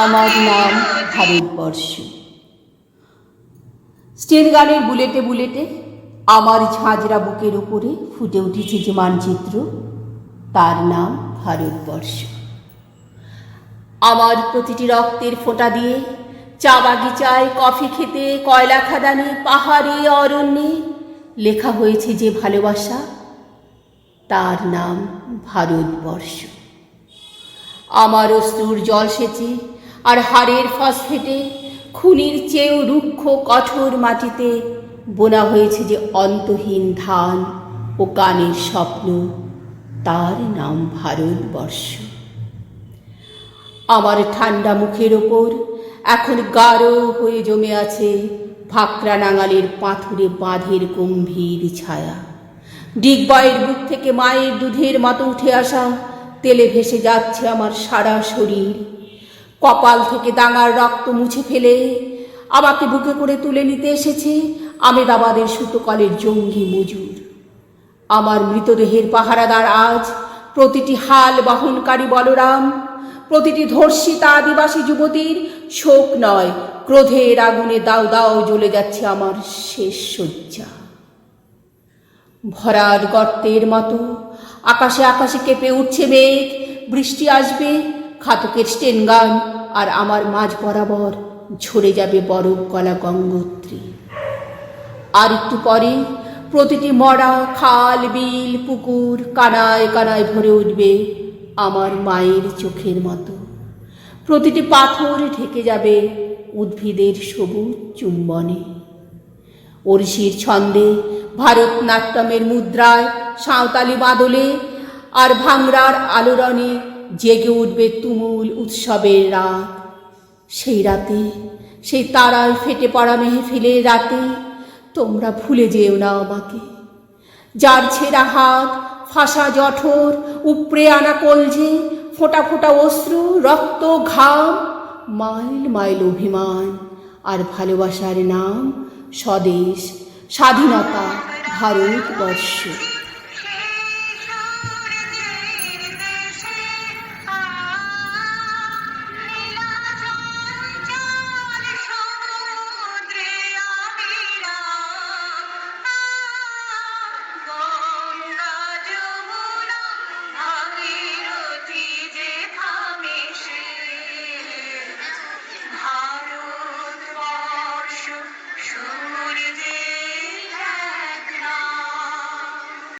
আমার নাম ভারতবর্ষ স্টেল গানের বুলেটে বুলেটে আমার ঝাঁঝরা বুকের উপরে ফুটে উঠেছে যে মানচিত্র, তার নাম ভারতবর্ষ আমার প্রতিটি রক্তের ফোঁটা দিয়ে চা বাগিচায় কফি খেতে কয়লা খাদানে, পাহাড়ে, অরণ্যে লেখা হয়েছে যে ভালোবাসা, তার নাম ভারতবর্ষ আমার অশ্রুর জল সেচে আর হাড়ের ফসফেটে খুনির চেয়েও রুক্ষ কঠোর মাটিতে বোনা হয়েছে যে অন্তহীন ধান ও কানের স্বপ্ন, তার নাম ভারতবর্ষ। আমার ঠান্ডা মুখের ওপর এখন গাঢ় হয়ে জমে আছে ভাকরা নাঙালের পাথুরে বাঁধের গম্ভীর ছায়া। ডিগবাইয়ের বুক থেকে মায়ের দুধের মতো উঠে আসা তেলে ভেসে যাচ্ছে আমার সারা শরীর। কপাল থেকে দাঙার রক্ত মুছে ফেলে। আমাকে বুকে করে তুলে নিতে এসেছে আমেদাবাদের সুতোকলের জঙ্গি মজুর। আমার মৃতদেহের পাহারাদার আজ প্রতিটি হাল বহনকারী বলরাম, প্রতিটি ধর্ষিতা আদিবাসী যুবতীর শোক নয়, ক্রোধের আগুনে দাও দাও জ্বলে যাচ্ছে আমার শেষ শয্যা। ভরার গর্তের মতো আকাশে আকাশে কেঁপে উঠছে মেঘ, বৃষ্টি আসবে খাতকের স্টেন গান, আর আমার মাঝ বরাবর ঝরে যাবে বরফ গলা গঙ্গোত্রী। আর একটু পরে প্রতিটি মরা খাল, বিল, পুকুর কানায় কানায় ভরে উঠবে আমার মায়ের চোখের মতো। প্রতিটি পাথর ঢেকে যাবে উদ্ভিদের সবুজ চুম্বনে। ওড়িশির ছন্দে ভারতনাট্যমের মুদ্রায় সাঁওতালি বাদলে আর ভাংরার আলোড়নে জেগে উঠবে তুমুল উৎসবের রাত। সেই রাতে, সেই তারায় ফেটে পড়া মেহফিলের রাতে তোমরা ভুলে যেও না আমাকে। যার ছেঁড়া হাত, ফাঁসা জঠর, উপড়ে আনা কলজে, ফোঁটা ফোঁটা অশ্রু, রক্ত, ঘাম, মাইল মাইল অভিমান আর ভালোবাসার নাম স্বদেশ, স্বাধীনতা, ভারতবর্ষ।